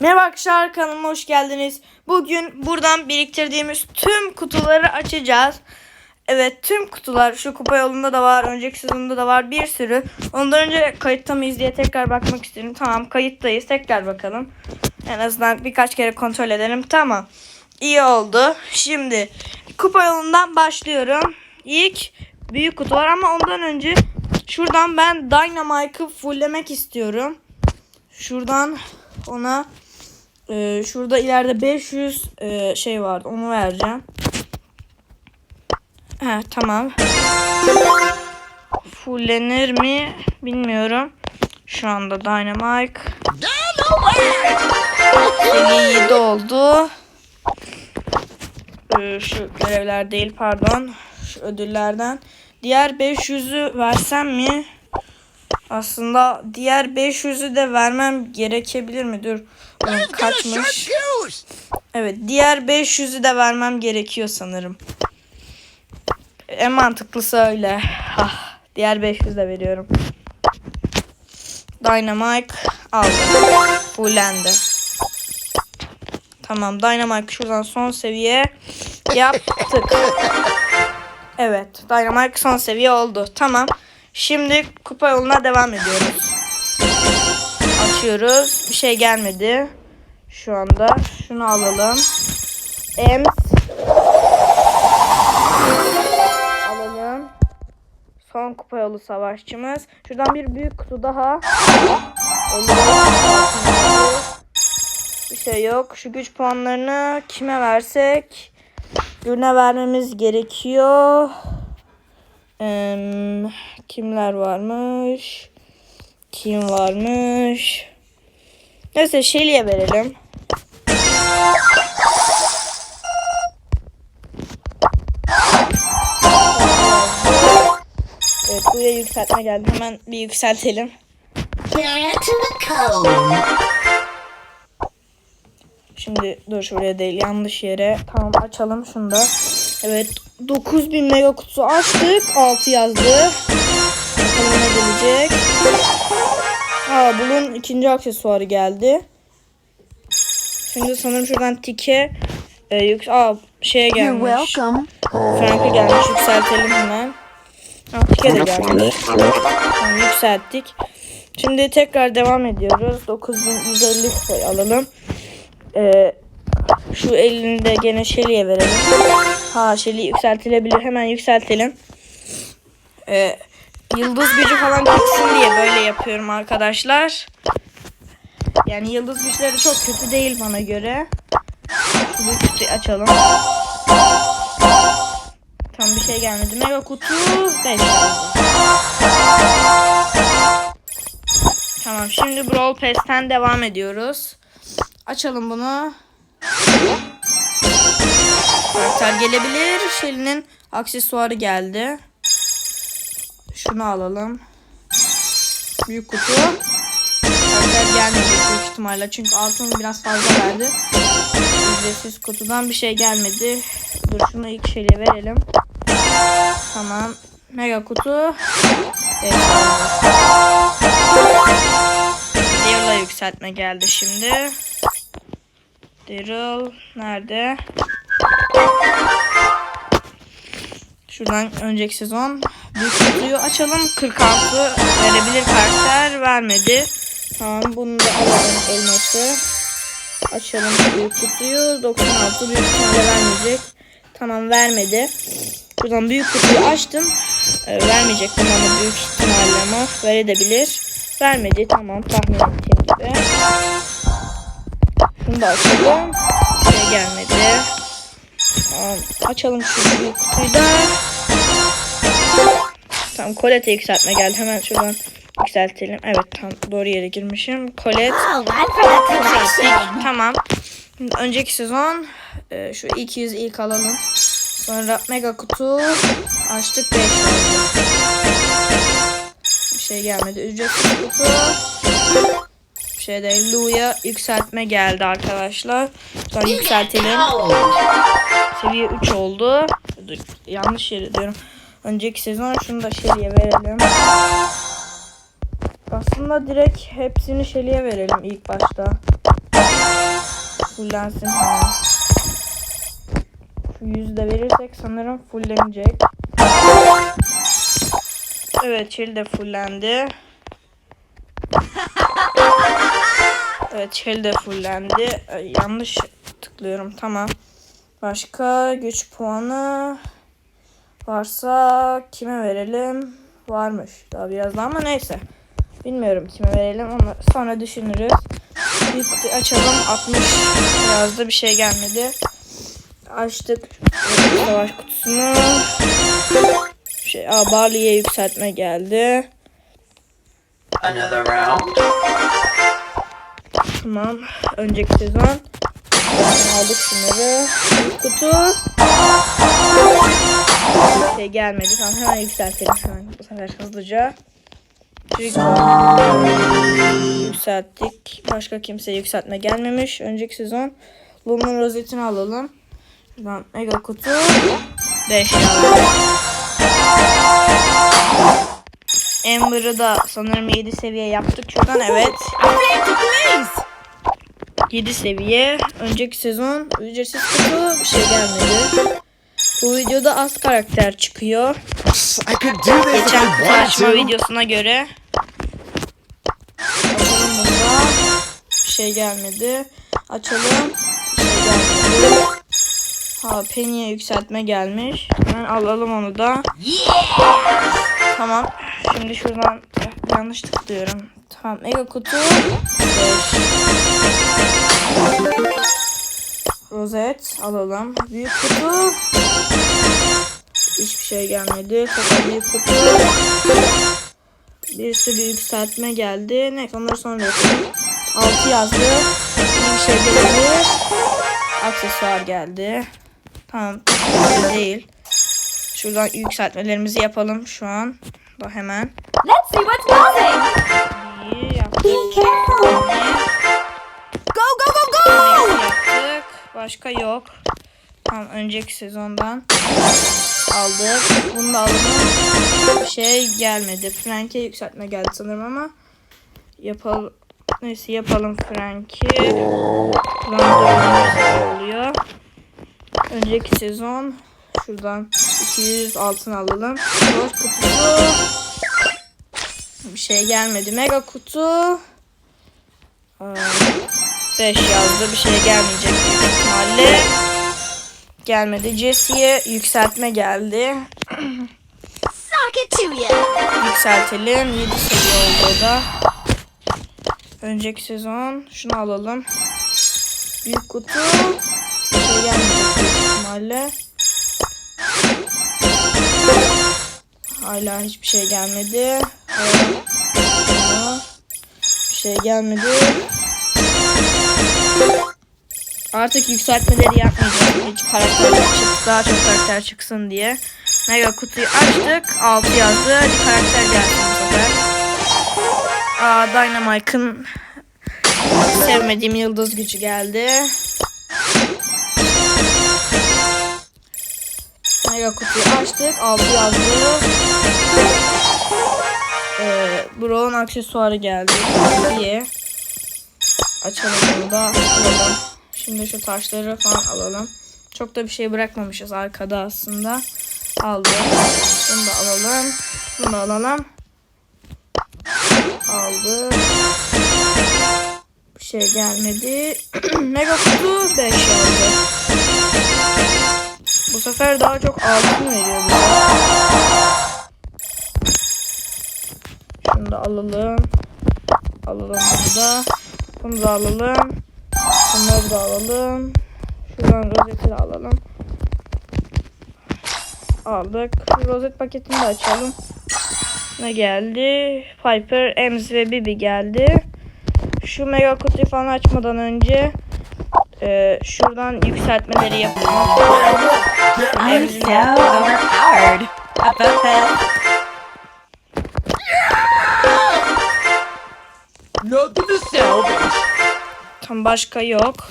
Merhaba arkadaşlar kanalıma hoş geldiniz. Bugün buradan biriktirdiğimiz tüm kutuları açacağız. Evet tüm kutular şu kupa yolunda da var. Önceki sezonda da var bir sürü. Ondan önce kayıtta mıyız diye tekrar bakmak istedim. Tamam kayıttayız tekrar bakalım. En azından birkaç kere kontrol edelim. Tamam. İyi oldu. Şimdi kupa yolundan başlıyorum. İlk büyük kutu var ama ondan önce şuradan ben Dynamite'ı fulllemek istiyorum. Şuradan ona e, şurada ileride 500 e, şey vardı onu vereceğim. He tamam. Fullenir mi bilmiyorum. Şu anda Dynamite. Seviye 7 oldu. Ee, şu görevler değil pardon. Şu ödüllerden. Diğer 500'ü versem mi? Aslında diğer 500'ü de vermem gerekebilir mi? Dur. Kaçmış. Evet diğer 500'ü de vermem gerekiyor sanırım. En mantıklısı öyle. Ah, diğer 500 de veriyorum. Dynamite aldım. Fullendi. Tamam Dynamite şuradan son seviye yaptık. Evet Dynamite son seviye oldu. Tamam. Şimdi kupa yoluna devam ediyoruz. Açıyoruz. Bir şey gelmedi. Şu anda. Şunu alalım. Ems. Alalım. Son kupa yolu savaşçımız. Şuradan bir büyük kutu daha. Bir şey yok. Şu güç puanlarını kime versek? Birine vermemiz gerekiyor. Em, kimler varmış? Kim varmış? Neyse Shelly'e verelim. Evet buraya yükseltme geldi. Hemen bir yükseltelim. Şimdi dur şuraya değil yanlış yere. Tamam açalım şunu da. Evet 9000 mega kutusu açtık. 6 yazdı. Ne gelecek. Aa bunun ikinci aksesuarı geldi. Şimdi sanırım şuradan tike e, yük Aa şeye You're gelmiş. welcome. Frank'a gelmiş. Yükseltelim hemen. Aa, tike de gelmiş. Tamam, yükselttik. Şimdi tekrar devam ediyoruz. 9150 sayı alalım. Ee, şu elini de gene Shelly'e verelim. Ha Shelly yükseltilebilir. Hemen yükseltelim. Ee, yıldız gücü falan çıksın diye böyle yapıyorum arkadaşlar. Yani yıldız güçleri çok kötü değil bana göre. Bu kutuyu açalım. Tam bir şey gelmedi. Mega kutu 5 Tamam şimdi Brawl Pass'ten devam ediyoruz. Açalım bunu. Karakter gelebilir. Shelly'nin aksesuarı geldi. Şunu alalım. Büyük kutu. Karakter gelmeyecek büyük ihtimalle. Çünkü altın biraz fazla verdi. Ücretsiz kutudan bir şey gelmedi. Dur şunu ilk Shelly'e verelim. Tamam. Mega kutu. Evet. Daryl'a yükseltme geldi şimdi. Daryl nerede? Şuradan önceki sezon büyük kutuyu açalım. 46 verebilir karakter vermedi. Tamam bunu da alalım elması. Açalım büyük kutuyu. 96 büyük ihtimalle vermeyecek. Tamam vermedi. Buradan büyük kutuyu açtım. Ee, vermeyecek ama büyük ihtimalle ama verebilir. Vermedi tamam tahmin ettiğim gibi. Şunu da açalım. Şey gelmedi. Tamam, açalım şu büyük kutuyu da. Tamam Colette'e yükseltme geldi. Hemen şuradan yükseltelim. Evet tam doğru yere girmişim. Colette yükselttik. Tamam. Şimdi önceki sezon e, şu 200 ilk alalım. Sonra mega kutu açtık 5 oldu. Bir şey gelmedi. Ücretsiz kutu. Bir şey değil. Lu'ya yükseltme geldi arkadaşlar. Sonra yükseltelim. Seviye 3 oldu. Yanlış yere diyorum. Önceki sezon şunu da Shelly'e verelim. Aslında direkt hepsini Shelly'e verelim ilk başta. fullensin. Şu yüzü de verirsek sanırım fullenecek. Evet Shelly de fullendi. Evet Shelly de fullendi. Ay, yanlış tıklıyorum tamam. Başka güç puanı varsa kime verelim? Varmış daha biraz daha ama neyse. Bilmiyorum kime verelim onu sonra düşünürüz. Bir açalım. 60 yazdı bir şey gelmedi. Açtık savaş kutusunu. Şey, aa, Barley'e yükseltme geldi. Another round. Tamam. Önceki sezon. Aldık şunları. Bir kutu. Şey gelmedi. Tamam hemen yükseltelim hemen bu sefer hızlıca. Çünkü yükselttik. Başka kimseye yükseltme gelmemiş. Önceki sezon Lumen rozetini alalım. Şuradan mega kutu. 5 yazdı. Amber'ı da sanırım 7 seviye yaptık. Şuradan evet. 7 seviye. Önceki sezon ücretsiz kutu bir şey gelmedi. Bu videoda az karakter çıkıyor. Geçen to. videosuna göre. Açalım bunda. Bir şey gelmedi. Açalım. Bir şey gelmedi. Ha Penny'e yükseltme gelmiş. Hemen alalım onu da. Tamam. Şimdi şuradan yanlış tıklıyorum. Tamam mega kutu. 5. Rozet alalım. Büyük kutu. Hiçbir şey gelmedi. Tekrar büyük kutu. Bir sürü yükseltme geldi. Neyse onları sonra yapalım. 6 yazdı. Bir şey gelebilir. Aksesuar geldi. Tamam. Değil. Şuradan yükseltmelerimizi yapalım şu an. Da hemen. Let's see what's buzzing. İyi yaptık. Başka yok. Tamam önceki sezondan aldık. Bunu da. Bir şey gelmedi. Frank'e yükseltme geldi sanırım ama yapalım. Neyse yapalım Frank'i. Oluyor. Önceki sezon şuradan 200 altın alalım. Boş kutusu. Bir şey gelmedi. Mega kutu. 5 yazdı. Bir şey gelmeyecek büyük ihtimalle. Gelmedi. Jesse'ye yükseltme geldi. Yükseltelim. 7 seviye oldu o da. Önceki sezon. Şunu alalım. Büyük kutu. Bir şey gelmeyecek büyük ihtimalle. Hala hiçbir şey gelmedi. Bir şey gelmedi. Artık yükseltmeleri yapmayacağım. Hiç karakter çık daha çok karakter çıksın diye. Mega kutuyu açtık. 6 yazdı. Karakter gelsin bu sefer. Aa, Dynamite'ın sevmediğim yıldız gücü geldi. Mega kutuyu açtık. 6 yazdı. Ee, Brown aksesuarı geldi. İyi. Açalım bunu da alalım. Şimdi şu taşları falan alalım. Çok da bir şey bırakmamışız arkada aslında. Aldık. Bunu da alalım. Bunu da alalım. Aldık. Bir şey gelmedi. Mega kutu 5 yazdı. Bu sefer daha çok altın veriyor bize. Şunu da alalım. Alalım bunu da. Bunu da alalım. Bunları da alalım. Şuradan rozeti de alalım. Aldık. Rozet paketini de açalım. Ne geldi? Piper, Ems ve Bibi geldi. Şu mega kutuyu falan açmadan önce e, şuradan yükseltmeleri yapalım. I'm so overpowered. About that. Nothing to salvage. Tam başka yok.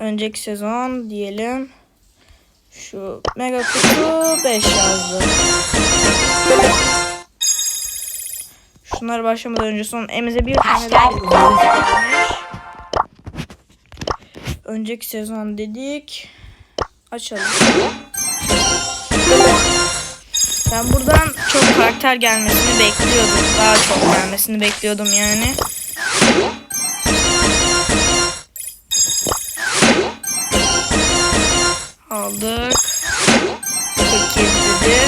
Önceki sezon diyelim. Şu mega kutu 5 yazdı. Şunları başlamadan önce son emize bir tane daha önceki sezon dedik. Açalım. Ben buradan çok karakter gelmesini bekliyordum. Daha çok gelmesini bekliyordum yani. Aldık. 47 dedi.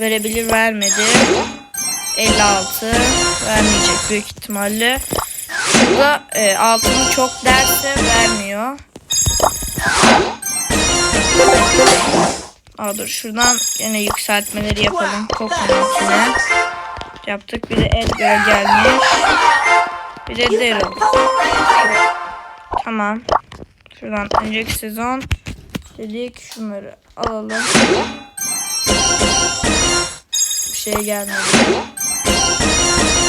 Verebilir vermedi. 56 vermeyecek büyük ihtimalle. Şurada e, altını çok derse vermiyor. Aa dur şuradan yine yükseltmeleri yapalım. Kokonun içine. Yaptık. Bir de Edgar gelmiş. Bir de Daryl. Tamam. Şuradan önceki sezon dedik şunları alalım. Bir şey gelmedi.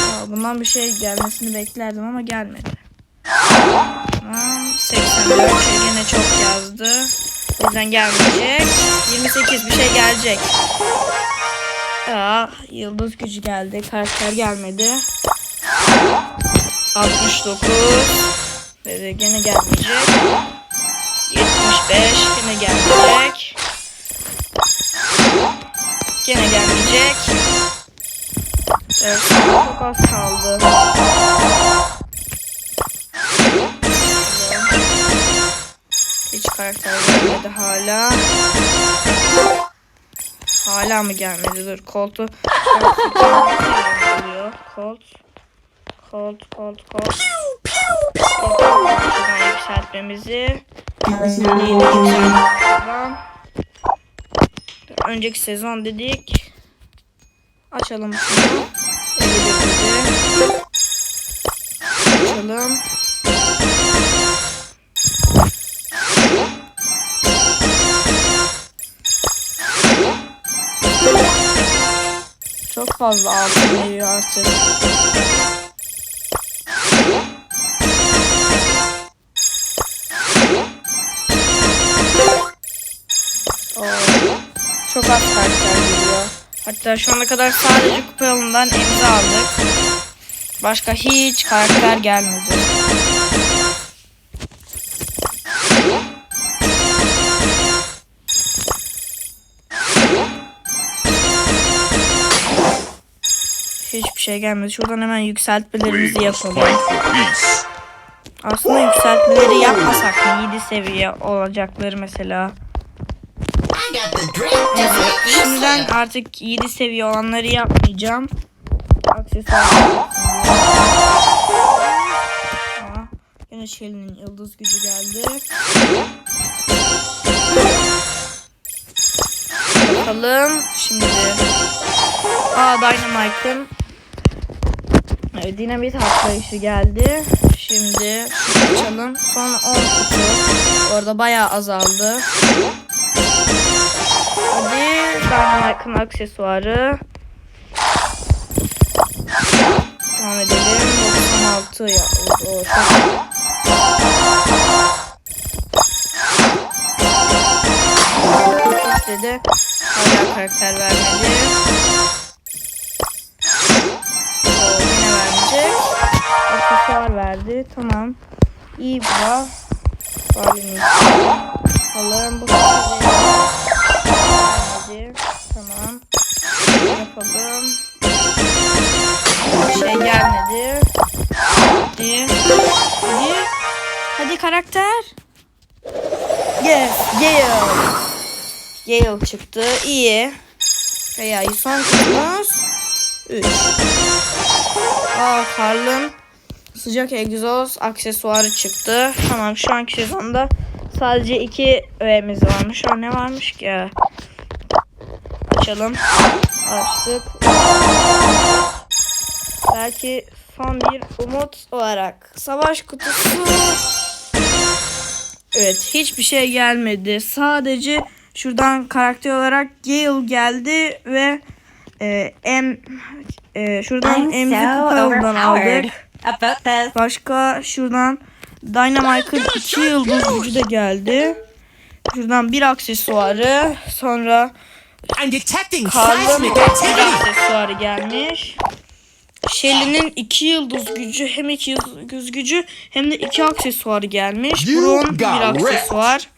Aa, bundan bir şey gelmesini beklerdim ama gelmedi. Tamam. 84 şey yine çok yazdı. O yüzden gelmeyecek. 28 bir şey gelecek. Aa, yıldız gücü geldi. Karakter gelmedi. 69 ve gene gelmeyecek. 75 gene gelmeyecek. Gene gelmeyecek. Evet, çok az kaldı. Hiç karakter gelmedi hala. Hala mı gelmedi? Dur koltu. Kolt. Kolt, kolt, kolt. Şuradan Önceki sezon dedik. Açalım şunu. 51 dedi. Açalım. Çok fazla altın veriyor artık. Çok az karakter geliyor. Hatta şu ana kadar sadece kupa yolundan emzi aldık. Başka hiç karakter gelmedi. Hiçbir şey gelmedi. Şuradan hemen yükseltmelerimizi yapalım. Aslında yükseltmeleri yapmasak mı? 7 seviye olacakları mesela. Şimdiden artık 7 seviye olanları yapmayacağım. Aksesuar. Yine Shelly'nin yıldız gücü geldi. Bakalım şimdi. Aa Dynamite'ın Evet, dinamit atlayışı geldi. Şimdi açalım. Son 10 kutu. Orada bayağı azaldı. Dynamite'ın aksesuarı. Devam edelim. 96 ya. O. İstedi. Hala karakter vermedi. O yine vermeyecek. Aksesuar verdi. Tamam. İyi bu da. Alalım bu sefer vermedi. Tamam. Yapalım. Bir şey gelmedi. Hadi. Hadi. Hadi karakter. Yes. Gale. Gale çıktı. İyi. Kayayı son kutumuz. 3. Aa Karl'ın sıcak egzoz aksesuarı çıktı. Tamam şu anki sezonda sadece iki öğemiz varmış. O ne varmış ki? Açalım. Açtık. Belki son bir umut olarak. Savaş kutusu. Evet hiçbir şey gelmedi. Sadece şuradan karakter olarak Gale geldi ve e, M e, şuradan I'm Emzi so aldık. Başka şuradan Dynamite'ın iki yıldız gücü de geldi. Şuradan bir aksesuarı sonra I'm detecting seismic activity. aksesuarı gelmiş. Shelly'nin iki yıldız gücü hem iki yıldız gücü hem de iki aksesuarı gelmiş. You Brown bir aksesuar.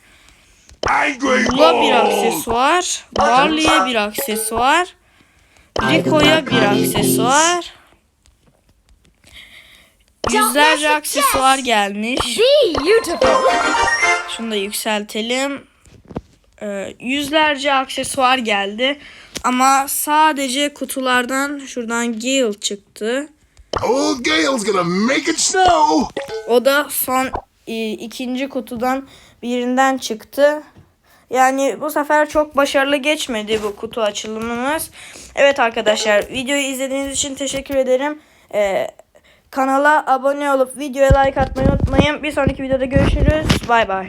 Bula bir aksesuar. Barley'e bir aksesuar. Rico'ya bir aksesuar. Yüzlerce aksesuar gelmiş. Şunu da yükseltelim. Ee, yüzlerce aksesuar geldi. Ama sadece kutulardan şuradan Gale çıktı. Old Gale's gonna make it snow. O da son e, ikinci kutudan birinden çıktı. Yani bu sefer çok başarılı geçmedi bu kutu açılımımız. Evet arkadaşlar videoyu izlediğiniz için teşekkür ederim. Ee, kanala abone olup videoya like atmayı unutmayın. Bir sonraki videoda görüşürüz. Bay bay.